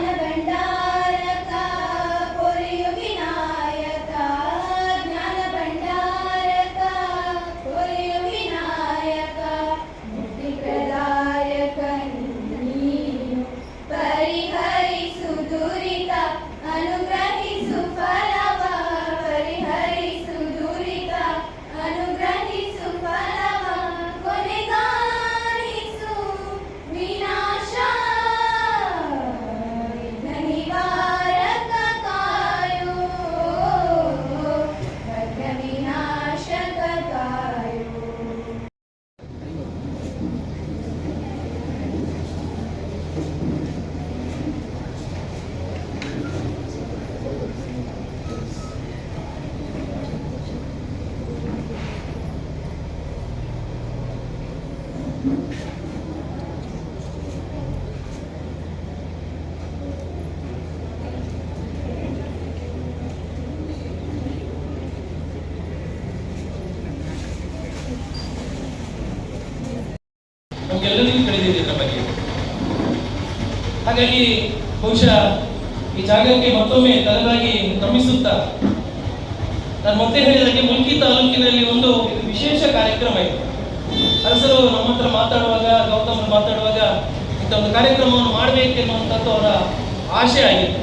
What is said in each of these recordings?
ಜ್ಞಾನ ಭಂಡಾರಕ ನಮ್ಗೆಲ್ಲರಿಗೂ ತಿಳಿದಿದೆ ಇದರ ಬಗ್ಗೆ. ಹಾಗಾಗಿ ಬಹುಶಃ ಈ ಜಾಗಕ್ಕೆ ಮತ್ತೊಮ್ಮೆ ತಲೆದಾಗಿ ಕ್ರಮಿಸುತ್ತಾ ನಾನು ಮತ್ತೆ ಹೇಳಿದಾಗೆ ಮುಲ್ಕಿ ತಾಲೂಕಿನಲ್ಲಿ ಒಂದು ವಿಶೇಷ ಕಾರ್ಯಕ್ರಮ ಇದೆ. ಅರಸರು ನಮ್ಮ ಹತ್ರ ಮಾತಾಡುವಾಗ, ಗೌತಮರು ಮಾತಾಡುವಾಗ ಇಂಥ ಒಂದು ಕಾರ್ಯಕ್ರಮವನ್ನು ಮಾಡಬೇಕೆನ್ನುವಂಥದ್ದು ಅವರ ಆಶೆ ಆಗಿತ್ತು.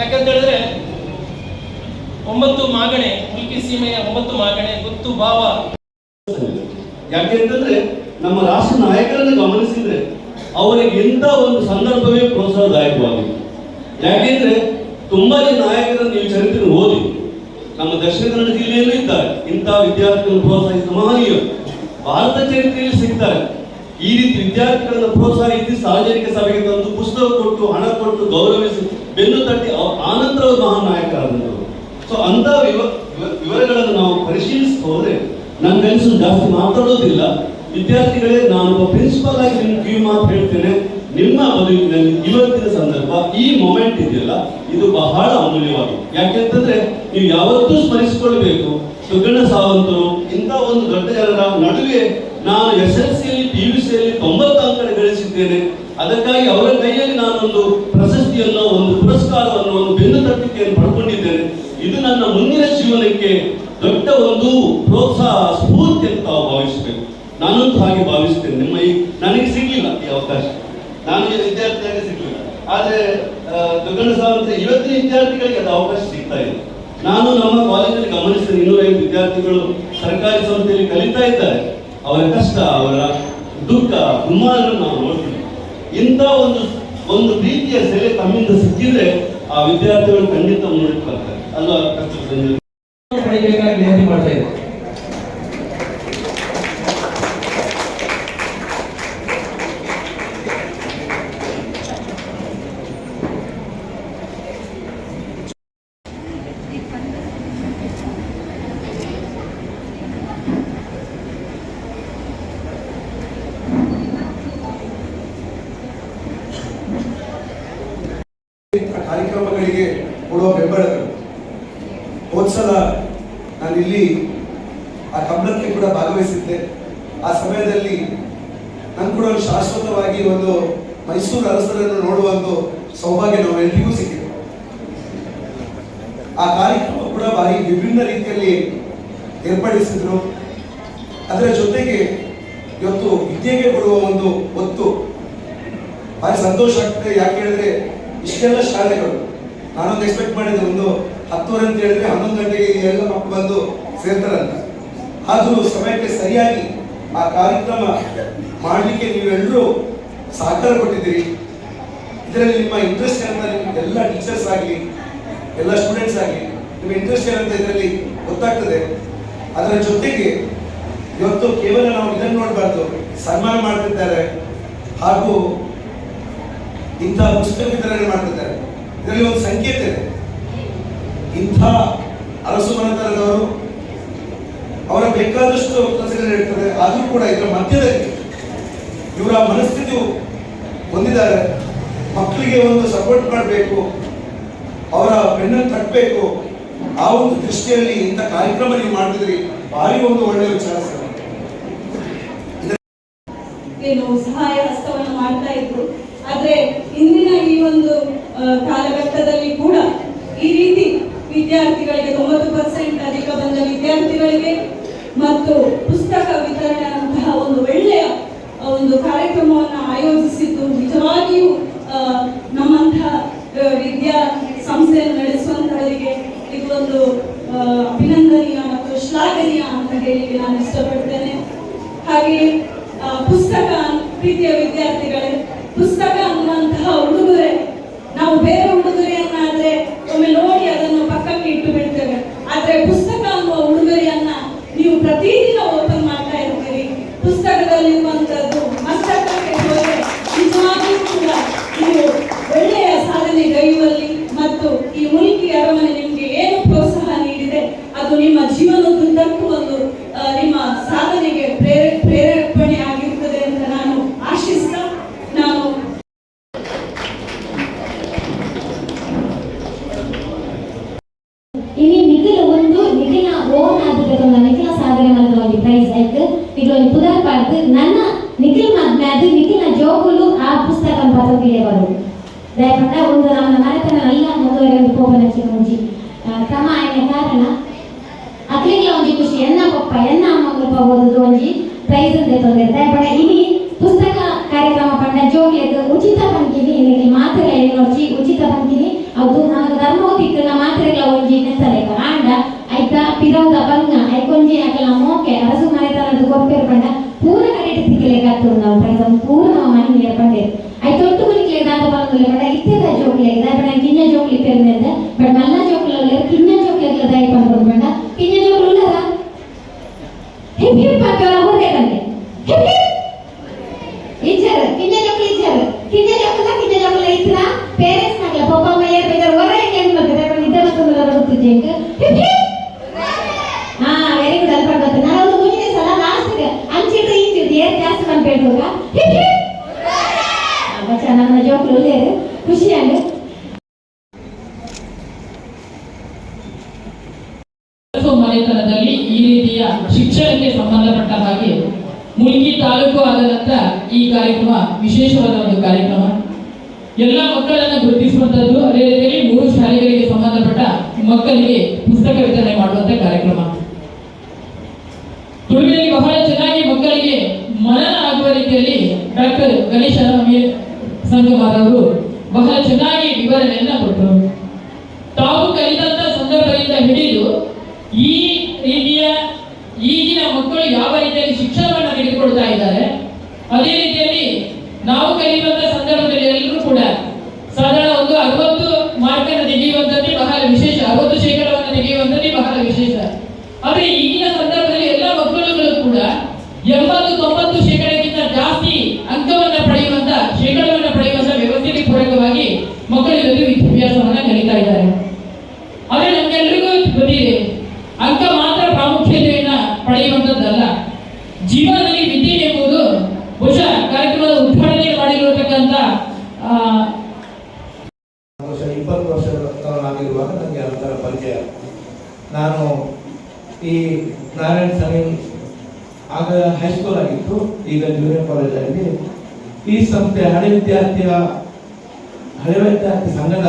ಯಾಕಂತ ಹೇಳಿದ್ರೆ, ಒಂಬತ್ತು ಮಾಗಣೆ, ಮುಲ್ಕಿ ಸೀಮೆಯ ಒಂಬತ್ತು ಮಾಗಣೆ, ಗೊತ್ತು ಭಾವ. ಯಾಕೆಂತಂದ್ರೆ ನಮ್ಮ ರಾಷ್ಟ್ರ ನಾಯಕರನ್ನು ಗಮನಿಸಿದ್ರೆ ಅವರಿಗೆ ಇಂಥ ಒಂದು ಸಂದರ್ಭವೇ ಪ್ರೋತ್ಸಾಹದಾಯಕವಾಗಿದೆ ಯಾಕೆಂದ್ರೆ ತುಂಬಾ ಜನ ನಾಯಕರನ್ನು ನೀವು ಚರಿತ್ರೆ ಓದಿ, ನಮ್ಮ ದಕ್ಷಿಣ ಕನ್ನಡ ಜಿಲ್ಲೆಯಲ್ಲೂ ಇದ್ದಾರೆ. ಇಂಥ ವಿದ್ಯಾರ್ಥಿಗಳನ್ನು ಪ್ರೋತ್ಸಾಹಿಸಿದ ಮಹನೀಯರು ಭಾರತ ಚರಿತ್ರೆಯಲ್ಲಿ ಸಿಗ್ತಾರೆ. ಈ ರೀತಿ ವಿದ್ಯಾರ್ಥಿಗಳನ್ನು ಪ್ರೋತ್ಸಾಹಿಸಿ ಸಾರ್ವಜನಿಕ ಸಭೆಗೆ ತಂದು ಪುಸ್ತಕ ಕೊಟ್ಟು, ಹಣ ಕೊಟ್ಟು ಗೌರವಿಸಿ ಬೆನ್ನು ತಟ್ಟಿ ಆನಂತರ ಮಹಾನ್ ನಾಯಕರಾದಂಥವ್ರು. ಸೊ ಅಂತ ವಿವ, ವಿವ- ವಿವರಗಳನ್ನು ನಾವು ಪರಿಶೀಲಿಸಿ ಹೋದ್ರೆ ಕನಸು ಜಾಸ್ತಿ ಮಾತಾಡೋದಿಲ್ಲ. ವಿದ್ಯಾರ್ಥಿಗಳೇ, ನಾನು ಒಬ್ಬ ಪ್ರಿನ್ಸಿಪಲ್ ಆಗಿ ನಿಮ್ಗೆ ಕಿವಿ ಮಾತು ಹೇಳ್ತೇನೆ. ನಿಮ್ಮ ಬದುಕಿನಲ್ಲಿ ಇವತ್ತಿನ ಸಂದರ್ಭ, ಈ ಮೊಮೆಂಟ್ ಇದೆಯಲ್ಲ, ಇದು ಬಹಳ ಅಮೂಲ್ಯವಾಗಿದೆ. ಯಾಕೆಂತಂದ್ರೆ ನೀವು ಯಾವತ್ತೂ ಸ್ಮರಿಸಿಕೊಳ್ಬೇಕು. ಸುಗಣ ಸಾವಂತರು, ಇಂಥ ಒಂದು ದೊಡ್ಡ ಜನರ ನಡುವೆ ನಾನು ಎಸ್ ಎಲ್ ಸಿಯಲ್ಲಿ ಪಿ ಯು ಸಿಯಲ್ಲಿ ತೊಂಬತ್ತು ಅಂಕ ಗಳಿಸಿದ್ದೇನೆ. ಅದಕ್ಕಾಗಿ ಅವರ ಕೈಯಲ್ಲಿ ನಾನೊಂದು ಪ್ರಶಸ್ತಿಯನ್ನು, ಒಂದು ಪುರಸ್ಕಾರವನ್ನು, ಒಂದು ಬೆನ್ನು ತಟ್ಟಿಕೆಯನ್ನು ಪಡ್ಕೊಂಡಿದ್ದೇನೆ. ಇದು ನನ್ನ ಮುಂದಿನ ಜೀವನಕ್ಕೆ ದೊಡ್ಡ ಒಂದು ಪ್ರೋತ್ಸಾಹ, ಸ್ಫೂರ್ತಿ ಅಂತ ಭಾವಿಸಬೇಕು ನಾನಂತೂ ಹಾಗೆ ಭಾವಿಸ್ತೇನೆ ನಿಮ್ಮ ಈ ನನಗೆ ಸಿಗಲಿಲ್ಲ ಈ ಅವಕಾಶ. ನಾನು ವಿದ್ಯಾರ್ಥಿಯಾಗಿ ಸಿಗಲಿಲ್ಲ. ಆದರೆ ಗಗನ ಸಾವಂತ ಇವತ್ತಿನ ವಿದ್ಯಾರ್ಥಿಗಳಿಗೆ ಅದು ಅವಕಾಶ ಸಿಗ್ತಾ ಇದೆ ನಾನು ನಮ್ಮ ಕಾಲೇಜಲ್ಲಿ ಗಮನಿಸಿದ ಇನ್ನೂರೈದು ವಿದ್ಯಾರ್ಥಿಗಳು ಸರ್ಕಾರಿ ಸಂಸ್ಥೆಯಲ್ಲಿ ಕಲಿತಾ ಇದ್ದಾರೆ. ಅವರ ಕಷ್ಟ, ಅವರ ದುಃಖ ದುಮ್ಮಾನಗಳನ್ನು ನಾವು ನೋಡ್ತೀವಿ. ಇಂಥ ಒಂದು ಒಂದು ರೀತಿಯ ಸೆಲೆ ತಮ್ಮಿಂದ ಸಿಕ್ಕಿದ್ರೆ ಆ ವಿದ್ಯಾರ್ಥಿಗಳು ಖಂಡಿತ ಮುಂದಕ್ಕೆ ಬರ್ತಾರೆ. ಅಲ್ವಾ ಕಷ್ಟ ಸಲ ನಾನು ಇಲ್ಲಿ ಆ ಕಂಬಳಕ್ಕೆ ಕೂಡ ಭಾಗವಹಿಸಿದ್ದೆ. ಆ ಸಮಯದಲ್ಲಿ ನಾನು ಕೂಡ ಒಂದು ಶಾಶ್ವತವಾಗಿ ಒಂದು ಮೈಸೂರು ಅರಸರನ್ನು ನೋಡುವ ಒಂದು ಸೌಭಾಗ್ಯ ನಾವೆಲ್ಲರಿಗೂ ಸಿಕ್ಕಿದೆ. ಆ ಕಾರ್ಯಕ್ರಮ ಕೂಡ ಭಾರಿ ವಿಭಿನ್ನ ರೀತಿಯಲ್ಲಿ ಏರ್ಪಡಿಸಿದ್ರು. ಅದರ ಜೊತೆಗೆ ಇವತ್ತು ವಿದ್ಯೆಗೆ ಕೊಡುವ ಒಂದು ಒತ್ತು ಭಾರಿ ಸಂತೋಷ ಆಗ್ತದೆ. ಯಾಕೆ ಹೇಳಿದ್ರೆ ಇಷ್ಟೆಲ್ಲ ಶಾಲೆಗಳು, ನಾನೊಂದು ಎಕ್ಸ್ಪೆಕ್ಟ್ ಮಾಡಿದ್ದೆ ಒಂದು ಹತ್ತುವರೆ ಅಂತ ಹೇಳಿದ್ರೆ ಹನ್ನೊಂದು ಗಂಟೆಗೆ ಎಲ್ಲ ಮಕ್ಕಳು ಬಂದು ಸೇರ್ತಾರಂತ. ಆದರೂ ಸಮಯಕ್ಕೆ ಸರಿಯಾಗಿ ಆ ಕಾರ್ಯಕ್ರಮ ಮಾಡಲಿಕ್ಕೆ ನೀವೆಲ್ಲರೂ ಸಹಕಾರ ಕೊಟ್ಟಿದ್ದೀರಿ ಇದರಲ್ಲಿ ನಿಮ್ಮ ಇಂಟ್ರೆಸ್ಟ್ ಏನಂತ ಎಲ್ಲ ಟೀಚರ್ಸ್ ಆಗಲಿ, ಎಲ್ಲ ಸ್ಟೂಡೆಂಟ್ಸ್ ಆಗಲಿ, ನಿಮ್ಮ ಇಂಟ್ರೆಸ್ಟ್ ಏನಂತ ಇದರಲ್ಲಿ ಗೊತ್ತಾಗ್ತದೆ. ಅದರ ಜೊತೆಗೆ ಇವತ್ತು ಕೇವಲ ನಾವು ಇದನ್ನು ನೋಡಬಾರ್ದು, ಸನ್ಮಾನ ಮಾಡ್ತಿದ್ದಾರೆ ಹಾಗೂ ಇಂಥ ಪುಸ್ತಕ ವಿತರಣೆ ಮಾಡ್ತಿದ್ದಾರೆ. ಇದರಲ್ಲಿ ಒಂದು ಸಂಕೇತ ಇದೆ. ಇಂಥ ಅರಸು ಮನೆತನದವರು ಅವರ ಬೇಕಾದಷ್ಟು ಕೆಲಸಗಳು ಇರ್ತದೆ ಆದರೂ ಕೂಡ ಇದರ ಮಧ್ಯದಲ್ಲಿ ಇವರ ಮನಸ್ಥಿತಿ ಹೊಂದಿದ್ದಾರೆ. ಮಕ್ಕಳಿಗೆ ಒಂದು ಸಪೋರ್ಟ್ ಮಾಡಬೇಕು. ಅವರ ಬೆನ್ನನ್ನು ತಟ್ಟಬೇಕು ಆ ಒಂದು ದೃಷ್ಟಿಯಲ್ಲಿ ಇಂಥ ಕಾರ್ಯಕ್ರಮ ನೀವು ಮಾಡ್ತಿದ್ರಿ ಭಾರಿ ಒಂದು ಒಳ್ಳೆಯ ವಿಚಾರ ಸರ್. ಸಹಾಯ ಹಸ್ತವನ್ನು ಮಾಡ್ತಾ ಇದ್ರು. ಆದ್ರೆ ಇಂದಿನ ಈ ಒಂದು ಕಾಲಘಟ್ಟದಲ್ಲಿ ಕೂಡ ಈ ರೀತಿ ವಿದ್ಯಾರ್ಥಿಗಳಿಗೆ ತೊಂಬತ್ತು ಪರ್ಸೆಂಟ್ ಅಧಿಕ ಬಂದ ವಿದ್ಯಾರ್ಥಿಗಳಿಗೆ ಮತ್ತು ಪುಸ್ತಕ ವಿತರಣೆ ಅಂತಹ ಒಂದು ಒಳ್ಳೆಯ ಒಂದು ಕಾರ್ಯಕ್ರಮವನ್ನು ಆಯೋಜಿಸಿದ್ದು ನಿಜವಾಗಿಯೂ ನಮ್ಮಂತಹ ವಿದ್ಯಾ ಸಂಸ್ಥೆಯನ್ನು ನಡೆಸುವಂತಹವರಿಗೆ ಇದೊಂದು ಅಭಿನಂದನೀಯ ಮತ್ತು ಶ್ಲಾಘನೀಯ ಅಂತ ಹೇಳಿ ನಾನು ಇಷ್ಟಪಡ್ತೇನೆ. ಹಾಗೆ ಪುಸ್ತಕ ಪ್ರೀತಿಯ ವಿದ್ಯಾರ್ಥಿಗಳೇ, ಪುಸ್ತಕ ಅನ್ನುವಂತಹ ಉಡುಗೊರೆ, ನಾವು ಬೇರೆ ಉಡುಗೊರೆಯನ್ನಾದ್ರೆ ಒಮ್ಮೆ ನೋಡಿ ಅದನ್ನು ಪಕ್ಕಕ್ಕೆ ಇಟ್ಟು ಬಿಡ್ತೇವೆ ಆದ್ರೆ ಪುಸ್ತಕ ಅನ್ನುವ ಉಡುಗೊರೆಯನ್ನ ನೀವು ಪ್ರತಿದಿನ ಓಪನ್ ಮಾಡ್ತಾ ಇರ್ತೀರಿ ಪುಸ್ತಕದಲ್ಲಿರುವಂತದ್ದು ಮಸ್ತಕಕ್ಕೆ ಹೋದರೆ ನಿಜವಾಗಿಯೂ ಕೂಡ ನೀವು ಒಳ್ಳೆಯ ಸಾಧನೆ ಗೈಯುವಲ್ಲಿ ಮತ್ತು ಈ ಮುಲ್ಕಿ ಅರಮನೆ ನಿಮಗೆ ಏನು ಪ್ರೋತ್ಸಾಹ ನೀಡಿದೆ ಅದು ನಿಮ್ಮ ಜೀವನದುದ್ದಕ್ಕೂ ಒಂದು ಆ, ನಿಮ್ಮ ಸಾಧನೆಗೆ ಪ್ರೇರೆ ಪ್ರೇರೇಪಣೆ ಆಗಿರುತ್ತದೆ ಅಂತ ನಾನು ಆಶಿಸ್ತಾ ನಾನು ಇಲ್ಲಿ ನಿಖಿಲ್ ಒಂದು ನಿಖಿಲ್ನ ಓನ್ ಆಗಿರ್ತಕ್ಕಂಥ ನಿಖಿಲ ಸಾಧನೆ ಮಾಡಿದ ಒಂದು ಪ್ರೈಸ್ ಆಯ್ತು ಇದು ಒಂದು ನನ್ನ ಮದ್ಮೆ ಅದು ನಿಖಿಲ್ನ ಜೋಗುಲು ಆ ಪುಸ್ತಕ ಬರೋದಿದೆ ಬರೋದು ದಯಪಟ್ಟ ಒಂದು ನಮ್ಮ ಮನೆತನ ಎಲ್ಲ ಮುಂದುವರೆದು ಕೋಪನ ಮುಂಚಿ ಕ್ರಮ ಆಯ್ನ ಕಾರಣ ಅಕ್ಲಿಗೆ ಒಂಜಿ ಖುಷಿ, ಎನ್ನ ಪಪ್ಪ, ಎನ್ನ ಅಮ್ಮಗಳು ಓದುದು ಒಂಜಿ ಪ್ರೈಸ್ ಅಂತ ತೊಂದರೆ. ದಯಪಡ ಇಲ್ಲಿ ಪುಸ್ತಕ ಕಾರ್ಯಕ್ರಮ ಪಂಡ ಜೋಗ್ಲೆಗ್ ಉಚಿತ ಪಂಕಿನಿ ಇಲ್ಲಿ ಮಾತ್ರೆ ಉಚಿತ ಪಂಕಿನಿ ಅದು ನಮಗೆ ಧರ್ಮೋತಿಕ್ನ ಮಾತ್ರೆಗಳ ಒಂಜಿ ನನ್ನ ನಿಜವಾಗ್ಲೂ ಮನೆತನದಲ್ಲಿ ಈ ರೀತಿಯ ಶಿಕ್ಷಣಕ್ಕೆ ಸಂಬಂಧಪಟ್ಟ ಹಾಗೆ ಮುಲ್ಕಿ ತಾಲೂಕು ಆದ ನಂತರ ಈ ಕಾರ್ಯಕ್ರಮ ವಿಶೇಷವಾದ ಒಂದು ಕಾರ್ಯಕ್ರಮ. ಎಲ್ಲ ಮಕ್ಕಳನ್ನ ಗುರುತಿಸುವಂತದ್ದು, ಅದೇ ರೀತಿಯಲ್ಲಿ ಮೂರು ಶಾಲೆಗಳಿಗೆ ಸಂಬಂಧಪಟ್ಟ ಮಕ್ಕಳಿಗೆ ಪುಸ್ತಕ ವಿತರಣೆ ಮಾಡುವಂತ ಕಾರ್ಯಕ್ರಮ. ತುಳುವಿನಲ್ಲಿ ಬಹಳ ಚೆನ್ನಾಗಿ ಮಕ್ಕಳಿಗೆ ಮನನ ಆಗುವ ರೀತಿಯಲ್ಲಿ ಡಾಕ್ಟರ್ ಗಣೇಶ ಸಂಗಮಾರವರು ಬಹಳ ಚೆನ್ನಾಗಿ ವಿವರಣೆಯನ್ನ ಕೊಟ್ಟರು. ತಾವು ಕಲಿತಂತ ಸಂದರ್ಭದಿಂದ ಹಿಡಿದು ಈ ರೀತಿಯ ಈಗಿನ ಮಕ್ಕಳು ಯಾವ ರೀತಿಯಲ್ಲಿ ಶಿಕ್ಷಣವನ್ನು ತೆಗೆದುಕೊಳ್ತಾ ಇದ್ದಾರೆ ಅದೇ ರೀತಿಯಲ್ಲಿ ನಾವು ಕಲಿಯುವಂತ ಸಂದರ್ಭದಲ್ಲಿ ಎಲ್ಲರೂ ಕೂಡ ಸಾಧಾರಣ ಒಂದು ಅರವತ್ತು ಮಾರ್ಕನ್ನು ತೆಗೆಯುವಂಥದ್ದೇ ಬಹಳ ವಿಶೇಷ ಅರವತ್ತು ಶೇಕಡವನ್ನು ತೆಗೆಯುವಂಥದ್ದೇ ಬಹಳ ವಿಶೇಷ ಆದ್ರೆ ಈಗಿನ ಸಂದರ್ಭದಲ್ಲಿ ಎಲ್ಲ ಮಕ್ಕಳುಗಳು ಕೂಡ ಎಂಬತ್ತು ತೊಂಬತ್ತು ಶೇಕಡಕ್ಕಿಂತ ಜಾಸ್ತಿ ಅಂಕವನ್ನ ಪಡೆಯುವಂತ ಶೇಕಡವನ್ನ ಪಡೆಯುವಂತ ವ್ಯವಸ್ಥೆಗೆ ಪೂರಕವಾಗಿ ಮಕ್ಕಳು ಇವತ್ತು ವಿದ್ಯಾಭ್ಯಾಸವನ್ನ ಕಲಿತಾ ಇದ್ದಾರೆ ಆದ್ರೆ ನಮ್ಗೆಲ್ರಿಗೂ ಗೊತ್ತಿದೆ ಅಂಕ ಮಾತ್ರ ಪ್ರಾಮುಖ್ಯತೆಯನ್ನ ಪಡೆಯುವಂತದ್ದಲ್ಲ ಜೀವನದಲ್ಲಿ ವಿದ್ಯೆ ಎಂಬುದು ಬಹುಶಃ ಕಾರ್ಯಕ್ರಮದ ಉದ್ಘಾಟನೆ ಮಾಡಿರತಕ್ಕಂತ ಆ, ವರ್ಷ ಇಪ್ಪತ್ತು ವರ್ಷದವನಾಗಿರುವಾಗ ನನಗೆ ಅದರ ಪರಿಚಯ ನಾನು ಈ ನಾರಾಯಣ ಸ್ವಾಮಿ ಆಗ ಹೈಸ್ಕೂಲ್ ಆಗಿತ್ತು ಈಗ ಜೂನಿಯರ್ ಕಾಲೇಜಲ್ಲಿ ಈ ಸಂಸ್ಥೆ ಹಳೆ ವಿದ್ಯಾರ್ಥಿಯ ಹಳೆ ವಿದ್ಯಾರ್ಥಿ ಸಂಘದ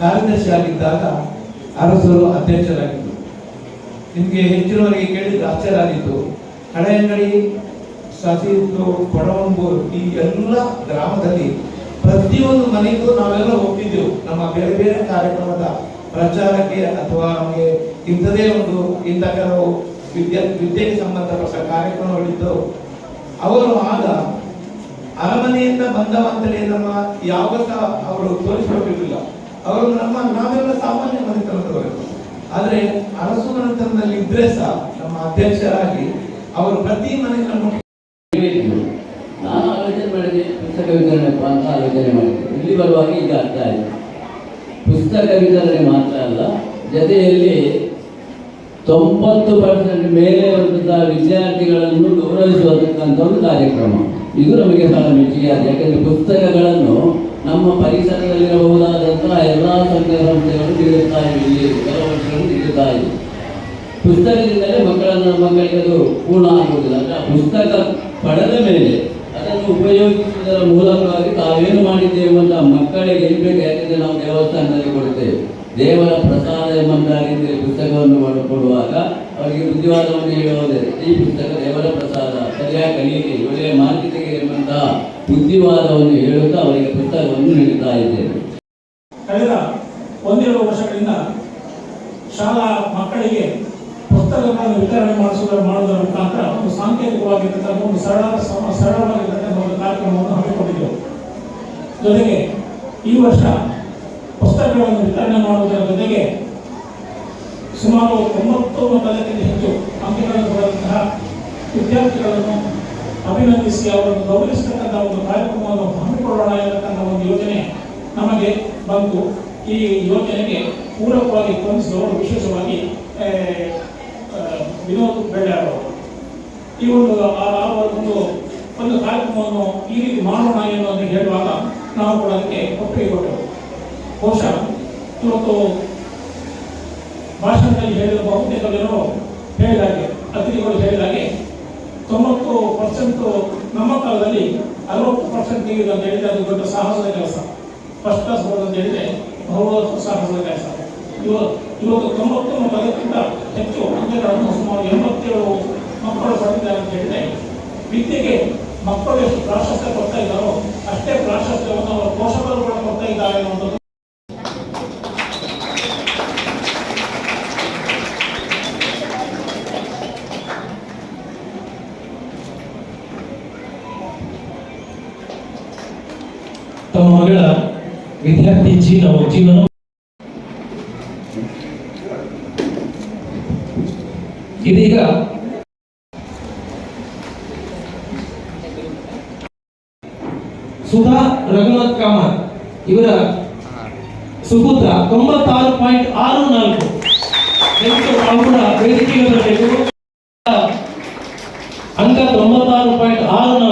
ಕಾರ್ಯದರ್ಶಿ ಆಗಿದ್ದಾಗ ಅರಸರು ಅಧ್ಯಕ್ಷರಾಗಿದ್ದರು. ನಿಮಗೆ ಹೆಚ್ಚಿನವರಿಗೆ ಕೇಳಿದ್ರೆ ಆಶ್ಚರ್ಯ ಆಗಿತ್ತು. ಹಳೆ ಅಂಗಡಿ ಸಸಿತ್ತು ಕೊಡವಂಬೂರು, ಈ ಎಲ್ಲ ಗ್ರಾಮದಲ್ಲಿ ಪ್ರತಿಯೊಂದು ಮನೆಗೂ ನಾವೆಲ್ಲ ಹೋಗ್ತಿದ್ದೆವು. ನಮ್ಮ ಬೇರೆ ಬೇರೆ ಕಾರ್ಯಕ್ರಮದ ಪ್ರಚಾರಕ್ಕೆ ಅಥವಾ ನಮಗೆ ಇಂಥದೇ ಒಂದು ಇಂಥ ಕೆಲವು ವಿದ್ಯಾ, ವಿದ್ಯೆಗೆ ಸಂಬಂಧಪಟ್ಟ ಕಾರ್ಯಕ್ರಮಗಳಿದ್ದವು. ಅವರು ಆಗ ಅರಮನೆಯಿಂದ ಬಂದವಂತಲೇ ನಮ್ಮ ಯಾವ ಸಹ ಅವರು ತೋರಿಸಿಕೊಟ್ಟಿರಲಿಲ್ಲ. ಅವರು ನಮ್ಮ, ನಾವೆಲ್ಲ ಸಾಮಾನ್ಯ ಮನೆತನದವರು. ಆದರೆ ಅರಸು ಮನೆತನದಲ್ಲಿ ಇದ್ರೆ ಸಹ ನಮ್ಮ ಅಧ್ಯಕ್ಷರಾಗಿ ಅವರು ಪ್ರತಿ ಹೇಳಿದ್ರು. ನಾನು ಆಲೋಚನೆ ಮಾಡಿದೆ, ಪುಸ್ತಕ ವಿತರಣೆ ಅಂತ ಆಲೋಚನೆ ಮಾಡಿದೆ. ಇಲ್ಲಿ ಬರುವಾಗ ಈಗ ಅರ್ಥ ಆಯಿತು. ಪುಸ್ತಕ ವಿತರಣೆ ಮಾತ್ರ ಅಲ್ಲ, ಜೊತೆಯಲ್ಲಿ ತೊಂಬತ್ತು ಪರ್ಸೆಂಟ್ ಮೇಲೆ ಬರುವಂತಹ ವಿದ್ಯಾರ್ಥಿಗಳನ್ನು ಗೌರವಿಸುವಂತಕ್ಕಂಥ ಒಂದು ಕಾರ್ಯಕ್ರಮ. ಇದು ನಮಗೆ ಬಹಳ ಮೆಚ್ಚುಗೆಯಾದ, ಯಾಕಂದ್ರೆ ಪುಸ್ತಕಗಳನ್ನು ನಮ್ಮ ಪರಿಸರದಲ್ಲಿರಬಹುದಾದಂತಹ ಎಲ್ಲ ಸಂಘ ಸಂಸ್ಥೆಗಳು ನೀಡುತ್ತಾ ಇವೆ ಕೆಲವು ವರ್ಷಗಳು ನೀಡುತ್ತಾ ಇದೆ ಪುಸ್ತಕದಿಂದಲೇ ಮಕ್ಕಳನ್ನು, ಮಕ್ಕಳಿಗೆ ಅದು ಪೂರ್ಣ ಆಗುವುದಿಲ್ಲ. ಅಂದ್ರೆ ಆ ಪುಸ್ತಕ ಪಡೆದ ಮೇಲೆ ಅದನ್ನು ಉಪಯೋಗಿಸುವುದರ ಮೂಲಕವಾಗಿ ತಾವೇನು ಮಾಡಿದ್ದೇವೆ ಅಂತ ಮಕ್ಕಳಿಗೆ ಹೇಳಬೇಕು ಯಾಕೆಂದರೆ ನಾವು ದೇವಸ್ಥಾನದಲ್ಲಿ ಕೊಡ್ತೇವೆ ದೇವರ ಪ್ರಸಾದ ಎಂಬಂತಾಗಿ ಪುಸ್ತಕವನ್ನು ಮಾಡಿಕೊಳ್ಳುವಾಗ ಅವರಿಗೆ ಬುದ್ಧಿವಾದವನ್ನು ಹೇಳುವುದೇ. ಈ ಪುಸ್ತಕ ದೇವರ ಪ್ರಸಾದ ಸರಿಯಾಗಿ ಕಲಿಯಲಿ ಒಳ್ಳೆಯ ಮಾರ್ಗತೆಗೆ ಎಂಬಂತಹ ಬುದ್ಧಿವಾದವನ್ನು ಹೇಳುತ್ತಾ ಅವರಿಗೆ ಪುಸ್ತಕವನ್ನು ನೀಡುತ್ತಾ ಇದ್ದೇವೆ ಕಳೆದ ಒಂದೆರಡು ವರ್ಷಗಳಿಂದ ಶಾಲಾ ಮಕ್ಕಳಿಗೆ ಪುಸ್ತಕಗಳನ್ನು ವಿತರಣೆ ಮಾಡಿಸುವುದರ ಮಾಡುವುದರ ಮುಖಾಂತರ ಒಂದು ಸಾಂಕೇತಿಕವಾಗಿರ್ತಕ್ಕಂಥ ಒಂದು ಸರಳ ಸರಳವಾಗಿರ್ತಕ್ಕಂಥ ಒಂದು ಕಾರ್ಯಕ್ರಮವನ್ನು ಹಮ್ಮಿಕೊಂಡಿದ್ದೆವು. ಜೊತೆಗೆ ಈ ವರ್ಷ ಪುಸ್ತಕಗಳನ್ನು ವಿತರಣೆ ಮಾಡುವುದರ ಜೊತೆಗೆ ಸುಮಾರು ಒಂಬತ್ತು ಪದಕ್ಕಿಂತ ಹೆಚ್ಚು ಅಂಕಗಳನ್ನು ಪಡೆದಂತಹ ವಿದ್ಯಾರ್ಥಿಗಳನ್ನು ಅಭಿನಂದಿಸಿ ಅವರನ್ನು ಗೌರವಿಸತಕ್ಕಂಥ ಒಂದು ಕಾರ್ಯಕ್ರಮವನ್ನು ಹಮ್ಮಿಕೊಳ್ಳೋಣ ಎನ್ನತಕ್ಕಂಥ ಒಂದು ಯೋಜನೆ ನಮಗೆ ಬಂತು. ಈ ಯೋಜನೆಗೆ ಪೂರಕವಾಗಿ ಸ್ಪಂದಿಸಿದವರು ವಿಶೇಷವಾಗಿ ವಿನೋದ್ ಬೆಳ್ಳೆ ಅವರು. ಈ ಒಂದು ಒಂದು ಒಂದು ಕಾರ್ಯಕ್ರಮವನ್ನು ಈ ರೀತಿ ಮಾಡೋಣ ಎನ್ನುವಂತ ಹೇಳುವಾಗ ನಾವು ಕೂಡ ಅದಕ್ಕೆ ಒಪ್ಪಿಗೆ ಕೊಟ್ಟೆವು. ಬಹುಶಃ ಇವತ್ತು ಭಾಷಣದಲ್ಲಿ ಹೇಳಿದ ಬಹುತೇಕ ಜನರು ಹೇಳಿದಾಗೆ, ಅತಿಥಿಗಳು ಹೇಳಿದಾಗೆ, ತೊಂಬತ್ತು ಪರ್ಸೆಂಟ್ ನಮ್ಮ ಕಾಲದಲ್ಲಿ ಅರವತ್ತು ಪರ್ಸೆಂಟ್ ತೆಗೆದು ಅಂತ ಹೇಳಿದ್ರೆ ಅದು ದೊಡ್ಡ ಸಾಹಸದ ಕೆಲಸ. ಫಸ್ಟ್ ಕ್ಲಾಸ್ ಬರೋದು ಅಂತ ಹೇಳಿದ್ರೆ ಬಹು ಸಾಹಸದ ಕೆಲಸ. ಇವತ್ತು ಇವತ್ತು ತೊಂಬತ್ತು ಪದಕ್ಕಿಂತ ಹೆಚ್ಚು ಅಂಕಗಳನ್ನು ಸುಮಾರು ಎಂಬತ್ತೇಳು ಮಕ್ಕಳು ಪಡೆದಿದ್ದಾರೆ ಅಂತ ಹೇಳಿದ್ರೆ, ವಿದ್ಯೆಗೆ ಮಕ್ಕಳು ಎಷ್ಟು ಪ್ರಾಶಸ್ತ್ಯ ಕೊಡ್ತಾ ಇದ್ದಾರೋ ಅಷ್ಟೇ ಪ್ರಾಶಸ್ತ್ಯವನ್ನು ಅವರ ಪೋಷಕರು ಕೂಡ ಕೊಡ್ತಾ ಇದ್ದಾರೆ ಅನ್ನುವಂಥದ್ದು కత్తించి నా ఉజ్జీవనం ఇదిగా ಸುಧಾ ರಘುನಾಥ್ ಕಾಮತ್ ಇವರ ಸುಪುತ್ರ ತೊಂಬತ್ತಾರು ಪಾಯಿಂಟ್ ಆರು ನಾಲ್ಕು ಅವರ ವೇದಿಕೆಯ ಅಂಕ ತೊಂಬತ್ತಾರು ಪಾಯಿಂಟ್ ಆರು ನಾಲ್ಕು